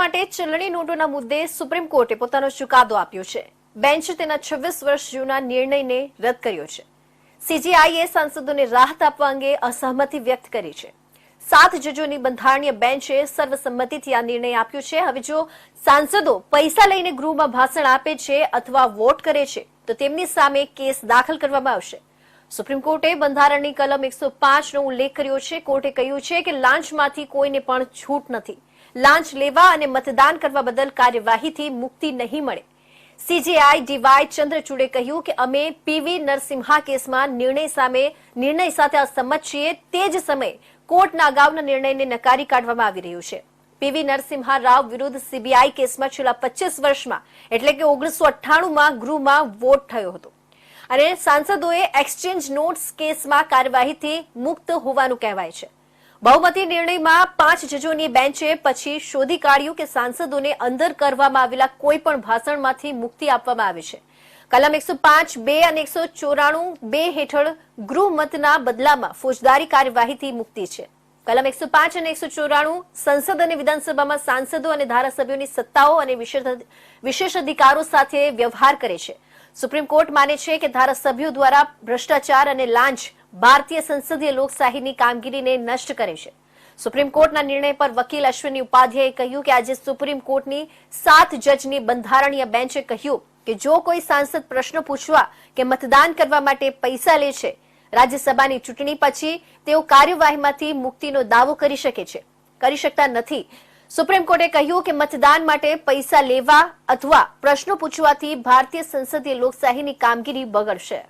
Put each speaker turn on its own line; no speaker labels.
માટે ચલણી નોટોના મુદ્દે સુપ્રીમ કોર્ટે પોતાનો ચુકાદો આપ્યો છે. બેન્ચે તેના છવ્વીસ વર્ષ જૂના નિર્ણયને રદ કર્યો છે. સીજીઆઈએ સાંસદોને રાહત આપવા અંગે અસહમતિ વ્યક્ત કરી છે. સાત જજોની બંધારણીય બેન્ચે સર્વસંમતિથી આ નિર્ણય આપ્યો છે. હવે જો સાંસદો પૈસા લઈને ગૃહમાં ભાષણ આપે છે અથવા વોટ કરે છે, તો તેમની સામે કેસ દાખલ કરવામાં આવશે. સુપ્રીમ કોર્ટે બંધારણની કલમ એકસો નો ઉલ્લેખ કર્યો છે. કોર્ટે કહ્યું છે કે લાંચમાંથી કોઈને પણ છૂટ નથી. લાંચ લેવા અને મતદાન કરવા બદલ કાર્યવાહીથી મુક્તિ નહીં મળે. સીજેઆઈ ડીવાય ચંદ્રચૂડે કહ્યું કે અમે પીવી નરસિમ્હા કેસમાં નિર્ણય સામે, નિર્ણય સાથે અસંમત છીએ તે જ સમયે કોર્ટના અગાઉના નિર્ણયને નકારી કાઢવામાં આવી રહ્યું છે. પીવી નરસિમ્હા રાવ વિરુદ્ધ સીબીઆઈ કેસમાં છેલ્લા પચીસ વર્ષમાં, એટલે કે ઓગણીસો અઠ્ઠાણુંમાં ગૃહમાં વોટ થયો હતો. અને સાંસદોએ એક્સચેન્જ નોટ્સ કેસમાં કાર્યવાહીથી મુક્ત હોવાનું કહેવાય છે. બહુમતી નિર્ણયમાં પાંચ જજોની બેન્ચે પછી શોધી કાઢ્યું કે સાંસદોને અંદર કરવામાં આવેલા કોઈ પણ ભાષણમાંથી મુક્તિ આપવામાં આવી છે. કલમ એકસો પાંચ, બે અને એકસો ચોરાણું, બે હેઠળ ગૃહમતના બદલામાં ફોજદારી કાર્યવાહીથી મુક્તિ છે. કલમ એકસો પાંચ અને એકસો ચોરાણું, સંસદ અને વિધાનસભામાં સાંસદો અને ધારાસભ્યોની સત્તાઓ અને વિશેષ અધિકારો સાથે વ્યવહાર કરે છે. સુપ્રીમ કોર્ટ માને છે કે ધારાસભ્યો દ્વારા ભ્રષ્ટાચાર અને લાંચ ભારતીય સંસદીય લોકશાહીની કામગીરીને નષ્ટ કરે છે. સુપ્રીમ કોર્ટના નિર્ણય પર વકીલ અશ્વિની ઉપાધ્યાયે કહ્યું કે આજે સુપ્રીમ કોર્ટની સાત જજની બંધારણીય બેન્ચે કહ્યું કે જો કોઈ સાંસદ પ્રશ્ન પૂછવા કે મતદાન કરવા માટે પૈસા લે છે, રાજ્યસભાની ચૂંટણી પછી તેઓ કાર્યવાહીમાંથી મુક્તિનો દાવો કરી શકે છે. કરી શકતા નથી. સુપ્રીમ કોર્ટે કહ્યું કે મતદાન માટે પૈસા લેવા અથવા પ્રશ્નો પૂછવાથી ભારતીય સંસદીય લોકશાહીની કામગીરી બગડશે.